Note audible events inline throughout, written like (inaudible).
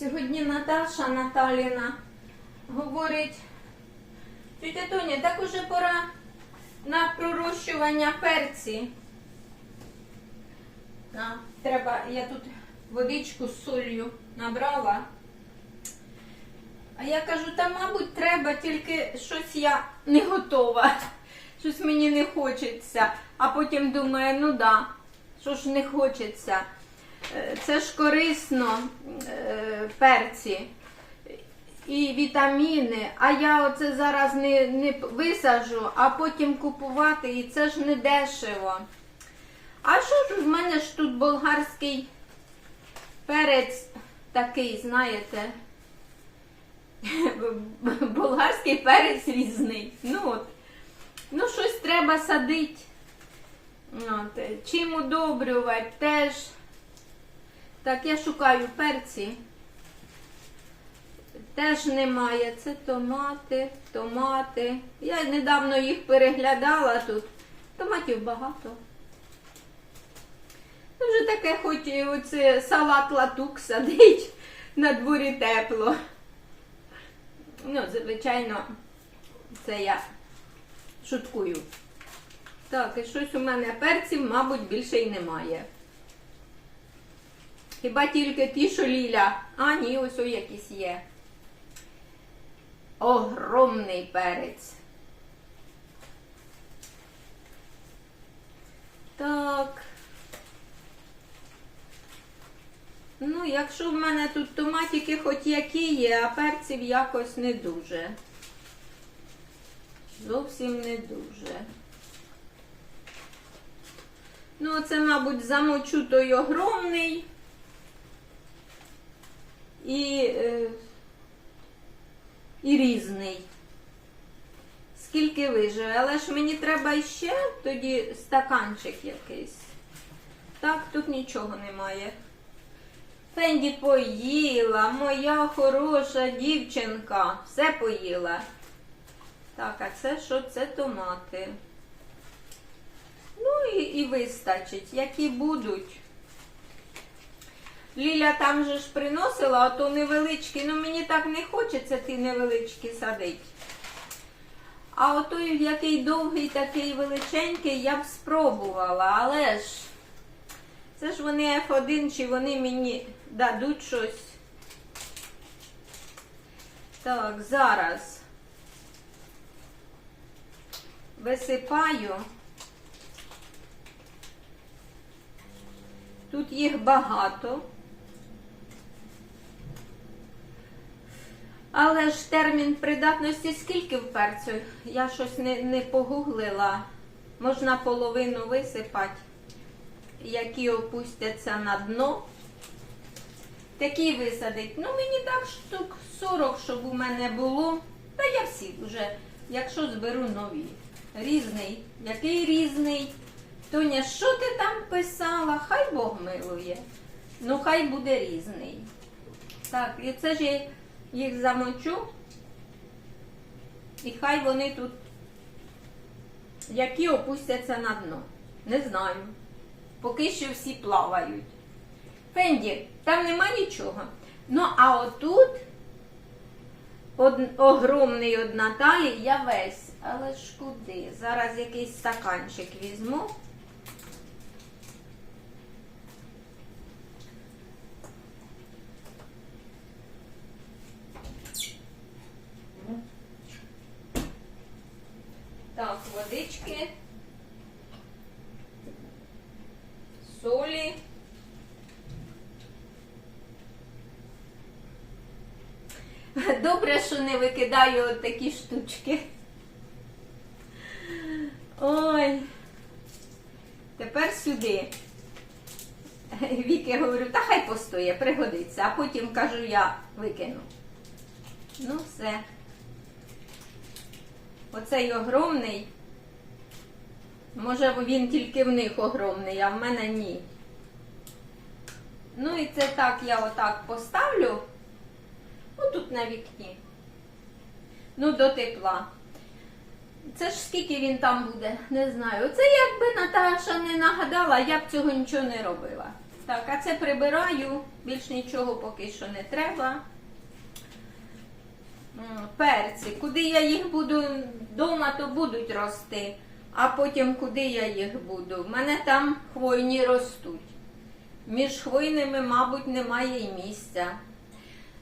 Сьогодні Наташа Наталіна говорить, тетя Тоня, так уже пора на пророщування перці. На, треба, я тут водичку з солью набрала. А я кажу, та, мабуть, треба, тільки щось я не готова. Щось мені не хочеться. А потім думаю, ну да, що ж не хочеться. Е, Це ж корисно е, перці і вітаміни. А я оце зараз не, не висажу, а потім купувати, і це ж не дешево. А що ж в мене ж тут болгарський перець такий, знаєте? (laughs) Болгарський перець різний. Ну от. Ну, щось треба садити. От. Чим удобрювати теж. Так, я шукаю перці. Теж немає. Це томати, томати. Я недавно їх переглядала тут. Томатів багато. Ну, вже таке хоч і оце салат латук садить на дворі тепло. Ну, звичайно, це я шуткую. Так, і щось у мене перців, мабуть, більше й немає. Хіба тільки ті, що Ліля. А, ні, ось о якісь є. Огромний перець. Так. Ну, якщо в мене тут томатики хоч які є, а перців якось не дуже. Зовсім не дуже. Ну, це, мабуть, замочу той огромний. І, е, і різний. Скільки виживе. Але ж мені треба іще тоді стаканчик якийсь. Так, тут нічого немає. Фенді поїла, моя хороша дівчинка. Все поїла. Так, а це що? Це томати. Ну і, і вистачить, які будуть. Ліля там же ж приносила, а то невеличкі. Ну мені так не хочеться ті невеличкі садити. А отой, який довгий, такий величенький, я б спробувала, але ж це ж вони F1, чи вони мені дадуть щось. Так, зараз висипаю. Тут їх багато. Але ж термін придатності скільки в? Я щось не, не погуглила. Можна половину висипати, які опустяться на дно. Такі висадить. Ну, мені так штук 40, щоб у мене було. Та я всі вже, якщо зберу нові. Різний. Який різний? Тоня, що ти там писала? Хай Бог милує. Ну, хай буде різний. Так, і це ж я їх замочу. І хай вони тут, які опустяться на дно. Не знаю. Поки що всі плавають. Фенді, там нема нічого. Ну, а отут од, огромний од я весь. Але ж куди? Зараз якийсь стаканчик візьму. Так, водички, солі. Добре, що не викидаю такі штучки. Ой. Тепер сюди. Віки говорю, та хай постоє, пригодиться, а потім кажу, я викину. Ну, все. Оцей огромний. Може, він тільки в них огромний, а в мене ні. Ну і це так я отак поставлю. Отут на вікні. Ну, до тепла. Це ж скільки він там буде, не знаю. Це якби Наташа не нагадала, я б цього нічого не робила. Так, а це прибираю, більш нічого поки що не треба. Перці. Куди я їх буду вдома, то будуть рости. А потім куди я їх буду? В мене там хвойні ростуть. Між хвойними, мабуть, немає і місця.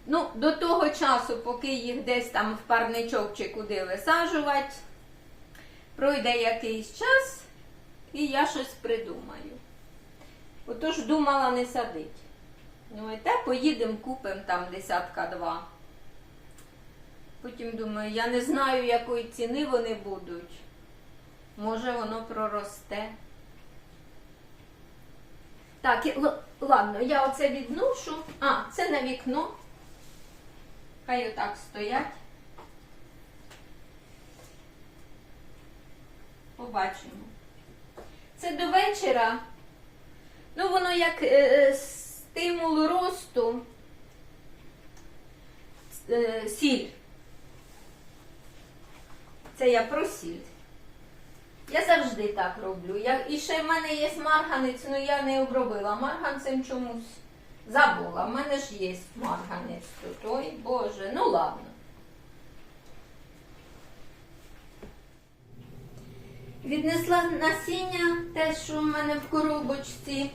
Ну, до того часу, поки їх десь там в парничок чи куди висаджувати, пройде якийсь час, і я щось придумаю. Отож думала не садить. Ну і те поїдемо, купимо там десятка два. Потім думаю, я не знаю, якої ціни вони будуть. Може, воно проросте. Так, ладно, я оце відношу. А, це на вікно. Хай отак стоять. Побачимо. Це до вечора. Ну, воно як е, стимул росту. Е, сіль. Це я про сіль. Я завжди так роблю. Я, і ще в мене є марганець, але я не обробила марганцем чомусь. Забула. В мене ж є марганець тут. Ой, Боже, ну ладно. Віднесла насіння, те, що в мене в коробочці,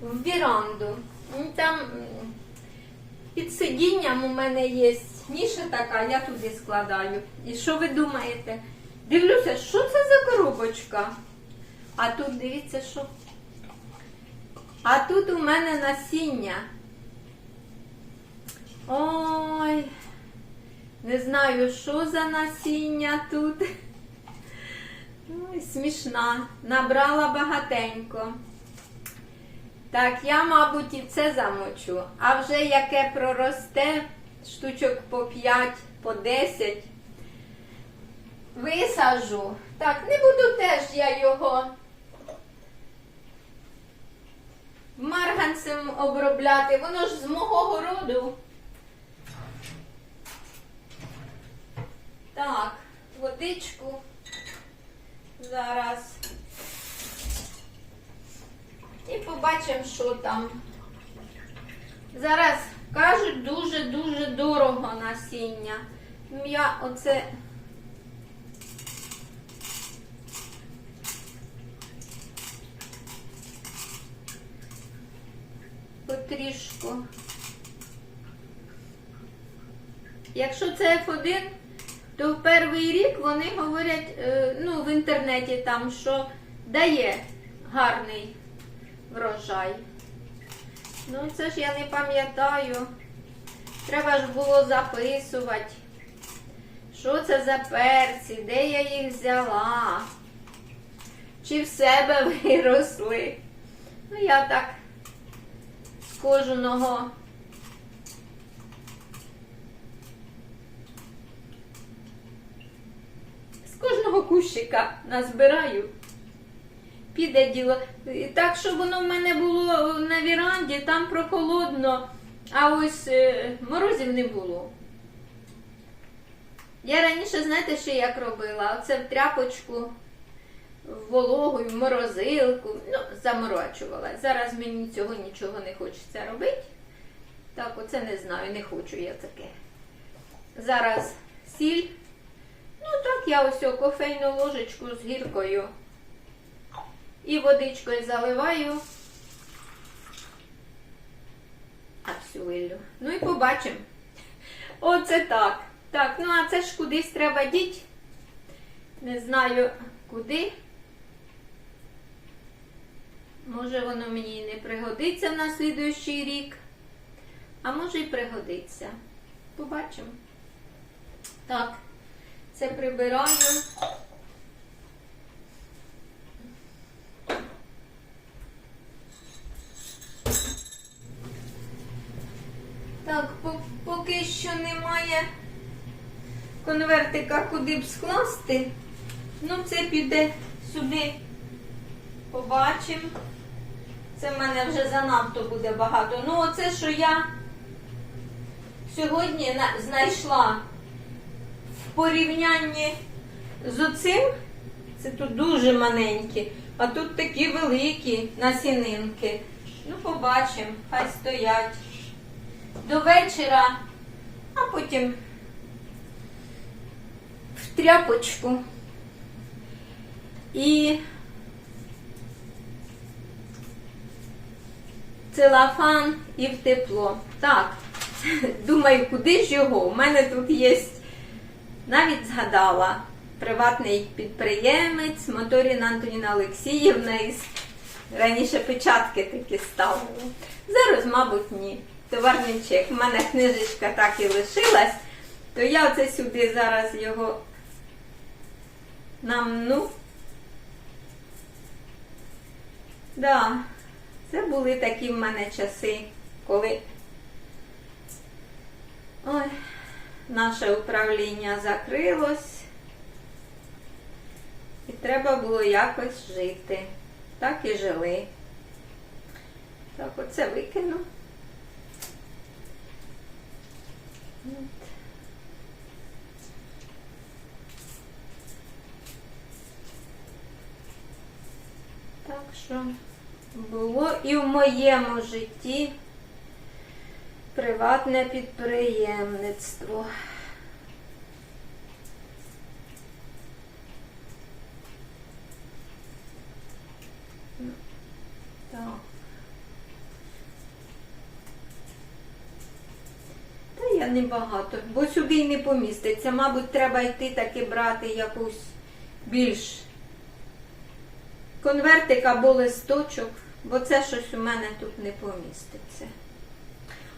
в віранду. Ну, Там під сидінням у мене є ніша така, я туди складаю. І що ви думаєте? Дивлюся, що це за коробочка? А тут дивіться, що. А тут у мене насіння. Ой, не знаю, що за насіння тут. Ой, смішна. Набрала багатенько. Так, я, мабуть, і це замочу. А вже яке проросте, штучок по 5, по 10, висажу. Так, не буду теж я його марганцем обробляти. Воно ж з мого городу. Так, водичку. Зараз. І побачимо, що там. Зараз кажуть дуже-дуже дорого насіння. Я оце. Потрішку. Якщо це F1, то в перший рік вони говорять е, ну, в інтернеті там, що дає гарний врожай. Ну, це ж я не пам'ятаю. Треба ж було записувати. Що це за перці, де я їх взяла? Чи в себе (laughs) виросли? Ну, я так кожного. З кожного кущика назбираю. Піде діло. Так, щоб воно в мене було на віранді, там прохолодно, а ось е, морозів не було. Я раніше, знаєте, що як робила? Оце в тряпочку, в вологу, в морозилку, ну, заморочувала. Зараз мені цього нічого не хочеться робити. Так, оце не знаю, не хочу я таке. Зараз сіль. Ну так, я ось кофейну ложечку з гіркою. І водичкою заливаю. А всю виллю. Ну і побачимо. Оце так. Так, ну а це ж кудись треба діти. Не знаю куди. Може воно мені і не пригодиться на слідуючий рік. А може і пригодиться. Побачимо. Так, це прибираю. Так, поки що немає конвертика, куди б скласти. Ну, це піде сюди. Побачимо. Це в мене вже занадто буде багато. Ну, оце, що я сьогодні знайшла в порівнянні з оцим, це тут дуже маленькі. А тут такі великі насінинки. Ну, побачимо, хай стоять. До вечора, а потім в тряпочку. І целофан і в тепло. Так, (laughs) думаю, куди ж його? У мене тут є, навіть згадала, приватний підприємець Моторіна Антоніна Олексіївна із раніше печатки такі ставили. Зараз, мабуть, ні. Товарний чек. У мене книжечка так і лишилась, то я оце сюди зараз його намну. Да, це були такі в мене часи, коли ой, наше управління закрилось. І треба було якось жити. Так і жили. Так, оце викину. Так що було і в моєму житті приватне підприємництво. Та я не багато, бо сюди й не поміститься. Мабуть, треба йти таки брати якусь більш конвертик або листочок, бо це щось у мене тут не поміститься.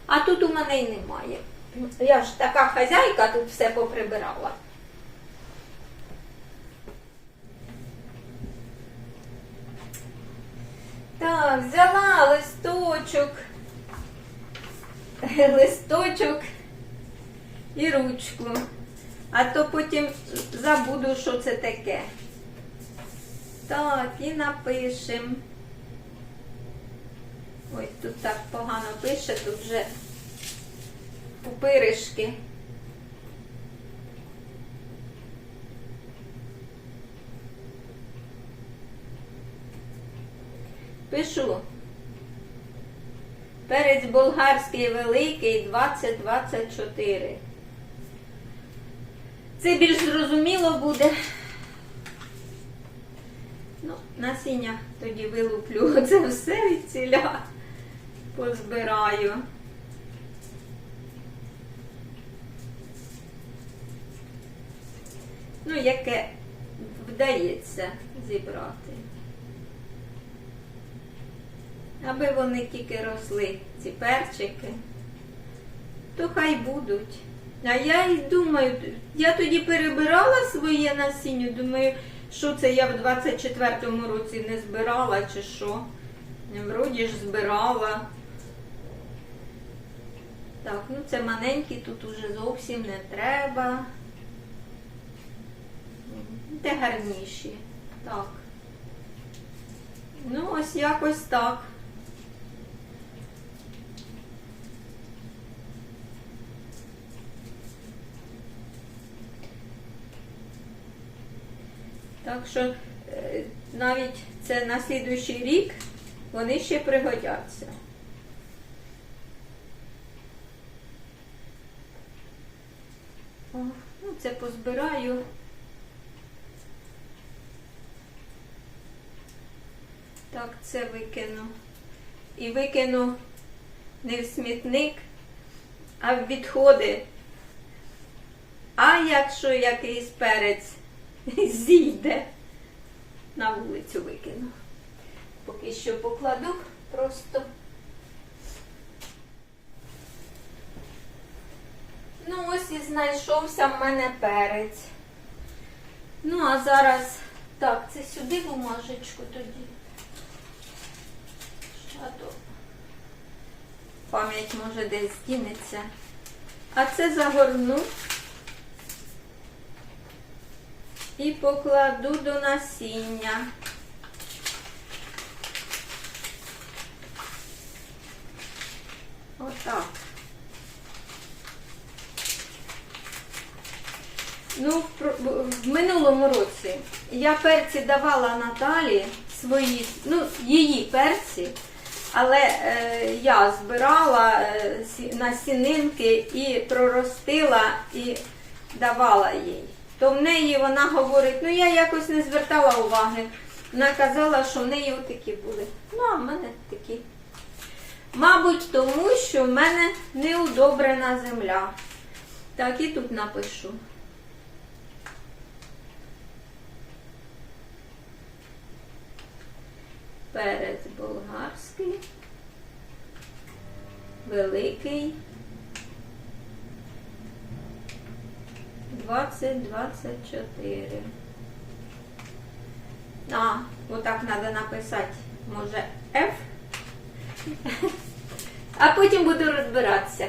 А тут у мене й немає. Я ж така хазяйка, тут все поприбирала. Так, взяла листочок, (laughs) листочок і ручку. А то потім забуду, що це таке. Так, і напишем. Ой, тут так погано пише, тут вже пупиришки. Пишу. Перець болгарський великий 2024. Це більш зрозуміло буде. Насіння тоді вилуплю (laughs) це все від ціля позбираю. Ну, яке вдається зібрати. Аби вони тільки росли, ці перчики, то хай будуть. А я й думаю, я тоді перебирала своє насіння, думаю, що це я в 24-му році не збирала чи що. Вроді ж збирала. Так, ну це маленькі, тут уже зовсім не треба. Де гарніші. Так. Ну, ось якось так. Так що е, навіть це на слідуючий рік вони ще пригодяться. О, ну це позбираю. Так, це викину. І викину не в смітник, а в відходи. А якщо якийсь перець (laughs) зійде, на вулицю викину. Поки що покладу просто. Ну, ось і знайшовся в мене перець. Ну, а зараз, так, це сюди бумажечку тоді. А то пам'ять може десь дінеться. А це загорну і покладу до насіння. Отак. Ну, в минулому році я перці давала Наталі свої, ну, її перці, але е, я збирала е, сі- насінинки і проростила і давала їй. То в неї вона говорить, ну я якось не звертала уваги. Вона казала, що в неї отакі були. Ну, а в мене такі. Мабуть, тому що в мене неудобрена земля. Так, і тут напишу. Перець болгарський, великий, 2024. А, отак треба написати, може, F. А потім буду розбиратися.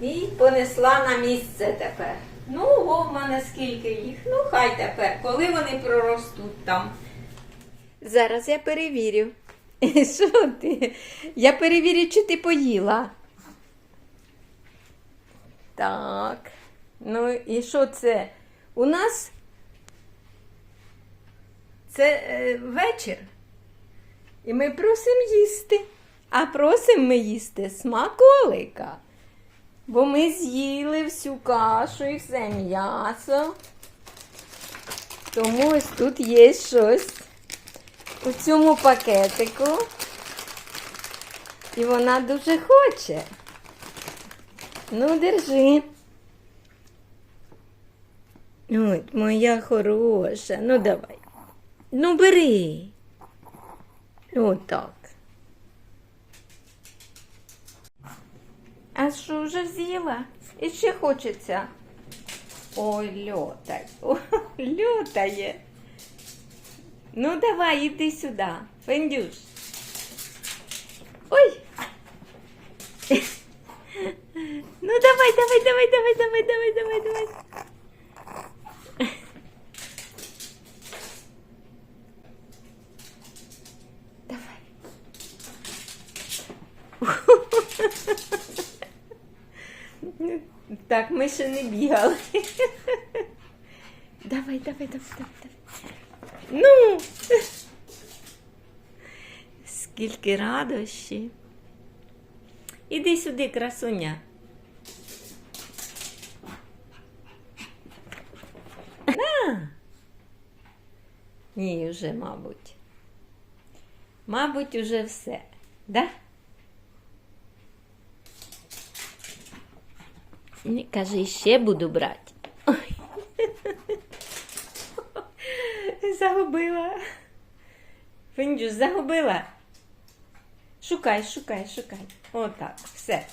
І понесла на місце тепер. Ну, о, в мене скільки їх. Ну, хай тепер, коли вони проростуть там. Зараз я перевірю. (laughs) Що ти? Я перевірю, чи ти поїла. Так. Ну і що це? У нас це е, вечір. І ми просимо їсти. А просимо ми їсти смаколика. Бо ми з'їли всю кашу і все м'ясо. Тому ось тут є щось у цьому пакетику. І вона дуже хоче. Ну, держи. От, моя хороша. Ну давай. Ну, бери. Отак. А що вже з'їла? І ще хочеться. Ой, льотай. О, льотає. Ну, давай, іди сюди. Фендюш. Ой. Ну давай, давай, давай, давай, давай, давай, давай, давай. Давай. Так ми ще не бігали. Давай, давай, давай, давай, давай. Ну. Скільки радощі. Іди сюди, красуня. Ні, вже, мабуть. Мабуть, уже все. Да? Ні, каже, ще буду брати. (laughs) Загубила. Фіндюш, загубила. Шукай, шукай, шукай. Отак, все.